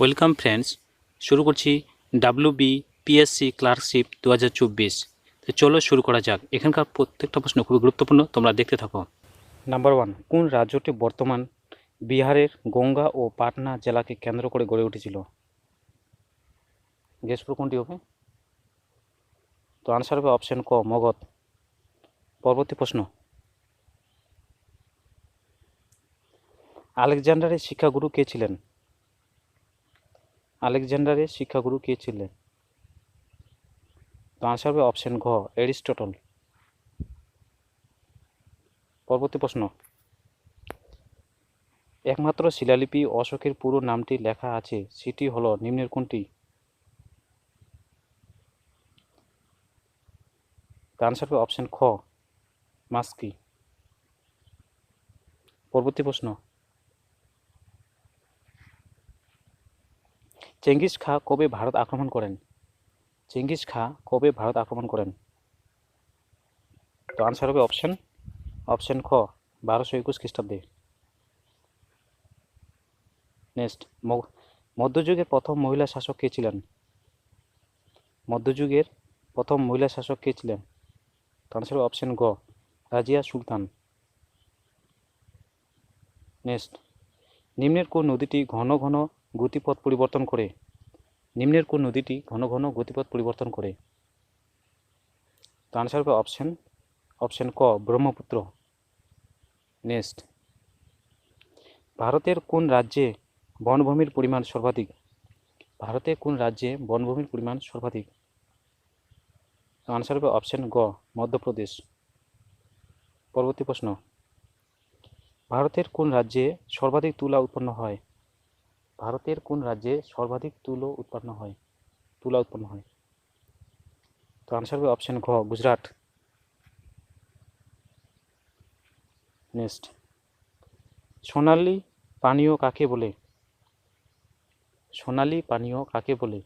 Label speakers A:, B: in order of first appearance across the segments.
A: Welcome friends শুরু করছি W B PSC clerkship দু হাজার চব্বিশ। তো চলো শুরু করা যাক। এখানকার প্রত্যেকটা প্রশ্ন খুবই গুরুত্বপূর্ণ, তোমরা দেখতে থাকো। নাম্বার ওয়ান কোন রাজ্যটি বর্তমান বিহারের গঙ্গা ও পাটনা জেলাকে কেন্দ্র করে গড়ে উঠেছিল? গেসপুর কোনটি হবে? তো আনসার হবে অপশন ক, মগধ। পরবর্তী প্রশ্ন। আলেকজান্ডারের শিক্ষাগুরু কে ছিলেন? আলেকজান্ডারের শিক্ষাগুরু কে ছিলেন? তো আনসার হবে অপশন ঘ, এরিস্টটল। পরবর্তী প্রশ্ন। একমাত্র শিলালিপি অশোকের পুরো নামটি লেখা আছে, সেটি হল নিম্নের কোনটি? তো আনসার হবে অপশন খ, মাস্কি। পরবর্তী প্রশ্ন। চেঙ্গিস খা কবে ভারত আক্রমণ করেন? চেঙ্গিস খা কবে ভারত আক্রমণ করেন? তো আনসার হবে অপশন অপশন খ, বারোশো একুশ খ্রিস্টাব্দে। নেক্সট মধ্যযুগের প্রথম মহিলা শাসক কে ছিলেন? মধ্যযুগের প্রথম মহিলা শাসক কে ছিলেন? তো আনসার হবে অপশন গ, রাজিয়া সুলতান। নেক্সট নিম্নের কোন নদীটি ঘন ঘন গতিপথ পরিবর্তন করে। নিম্নের কোন নদীটি ঘন ঘন গতিপথ পরিবর্তন করে? তো আনসার হবে অপশন অপশন ক, ব্রহ্মপুত্র। নেক্সট ভারতের কোন রাজ্যে বনভূমির পরিমাণ সর্বাধিক? ভারতে কোন রাজ্যে বনভূমির পরিমাণ সর্বাধিক? আনসার হবে অপশন গ, মধ্যপ্রদেশ। পরবর্তী প্রশ্ন। ভারতের কোন রাজ্যে সর্বাধিক তুলা উৎপন্ন হয়? ভারতের কোন রাজ্যে সর্বাধিক তুলো উৎপন্ন হয়? তুলা উৎপন্ন হয়। তো আনসার হবে অপশন ঘ, গুজরাট। নেক্সট সোনালি পানীয় কাকে বলে? সোনালি পানীয় কাকে বলে?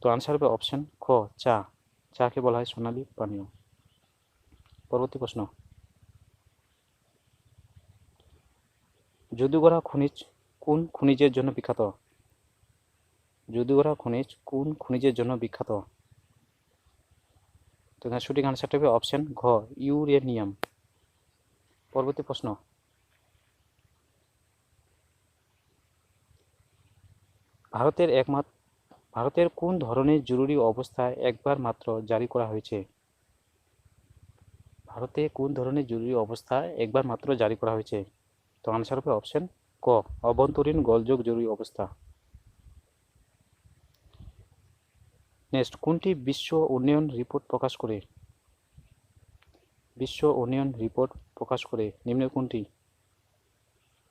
A: তো আনসার হবে অপশন খ চা। চাকে বলা হয় সোনালি পানীয়। পরবর্তী প্রশ্ন। যদুগড়া খনিজ, কোন খনিজের জন্য বিখ্যাত? যদুগড়া খনিজ, কোন খনিজের জন্য বিখ্যাত? তো এখানে সঠিক আনসারটা হবে অপশন ঘ ইউরেনিয়াম পরবর্তী প্রশ্ন। ভারতের একমাত্র ভারতের কোন ধরনের জরুরি অবস্থা একবার মাত্র জারি করা হয়েছে? ভারতে কোন ধরনের জরুরি অবস্থা একবার মাত্র জারি করা হয়েছে? তো আনসার হবে অপশন ক, অভ্যন্তরীণ গোলযোগ জরুরি অবস্থা। নেক্সট কোনটি বিশ্ব উন্নয়ন রিপোর্ট প্রকাশ করে? বিশ্ব উন্নয়ন রিপোর্ট প্রকাশ করে নিম্নের কোনটি?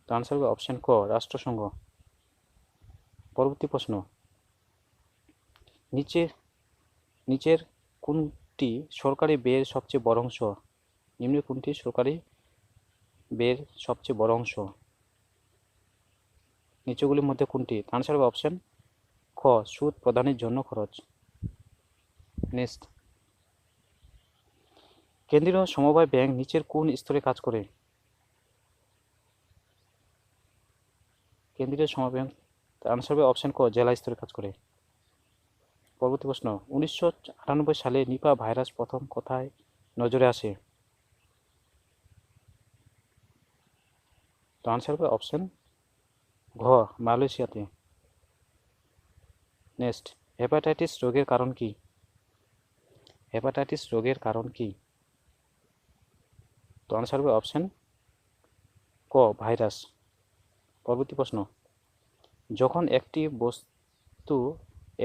A: তো আনসার হবে অপশন ক, রাষ্ট্রসংঘ। পরবর্তী প্রশ্ন। নিচে, নিচের কোনটি সরকারি ব্যয়ের সবচেয়ে বড় অংশ? নিম্নের কোনটি সরকারি ব্যয়ের সবচেয়ে বড় অংশ। নিচেগুলির মধ্যে কোনটি? আনসার হবে অপশন খ, সুদ প্রদানের জন্য খরচ। নেক্সট। কেন্দ্রীয় সমবায় ব্যাংক নিচের কোন স্তরে কাজ করে? কেন্দ্রীয় সমবায় ব্যাংক আনসার হবে অপশন ক, জেলা স্তরে কাজ করে। পরবর্তী প্রশ্ন, উনিশশো আটানব্বই সালে নিপা ভাইরাস প্রথম কোথায় নজরে আসে? তো আনসার হবে অপশন ঘ, মালয়েশিয়াতে। নেক্সট হেপাটাইটিস রোগের কারণ কি? হেপাটাইটিস রোগের কারণ কি? তো আনসার হবে অপশন ক ভাইরাস পরবর্তী প্রশ্ন, যখন একটি বস্তু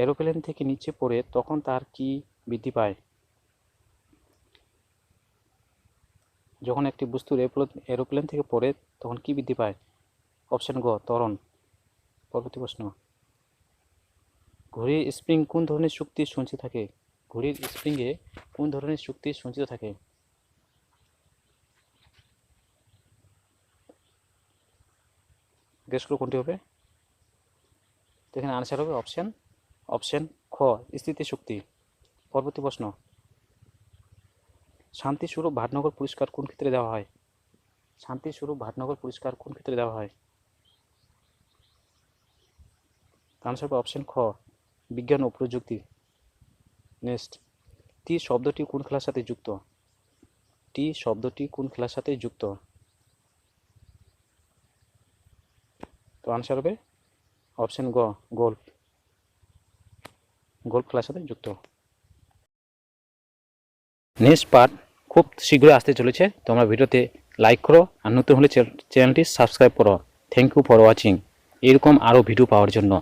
A: এরোপ্লেন থেকে নিচে পড়ে, তখন তার কি বৃদ্ধি পায়? যখন একটি বস্তু এরোপ্লেন থেকে পড়ে, তখন কি বৃদ্ধি পায়? অপশান গ, ত্বরণ। পরবর্তী প্রশ্ন। ঘড়ির স্প্রিং কোন ধরনের শক্তি সঞ্চিত থাকে? ঘড়ির স্প্রিংয়ে কোন ধরনের শক্তি সঞ্চিত থাকে? করো কোনটি হবে? তো এখানে আনসার হবে অপশান অপশান খ স্থিতি শক্তি পরবর্তী প্রশ্ন। শান্তিস্বরূপ ভাটনগর পুরস্কার কোন ক্ষেত্রে দেওয়া হয়? শান্তিস্বরূপ ভাটনগর পুরস্কার কোন ক্ষেত্রে দেওয়া হয়? আনসার অপশন খ, বিজ্ঞান ও প্রযুক্তি। নেক্সট, টি শব্দটি কোন খেলার সাথে যুক্ত? টি শব্দটি কোন খেলার সাথে যুক্ত? তো আনসার হবে অপশন গ, গোল্ফ। গোল্ফ খেলার সাথে যুক্ত। নেক্সট পার্ট খুব শীঘ্রই আসতে চলেছে। তোমরা ভিডিওতে লাইক করো আর নতুন হলে চ্যানেলটি সাবস্ক্রাইব করো। থ্যাংক ইউ ফর ওয়াচিং এরকম আরও ভিডিও পাওয়ার জন্য।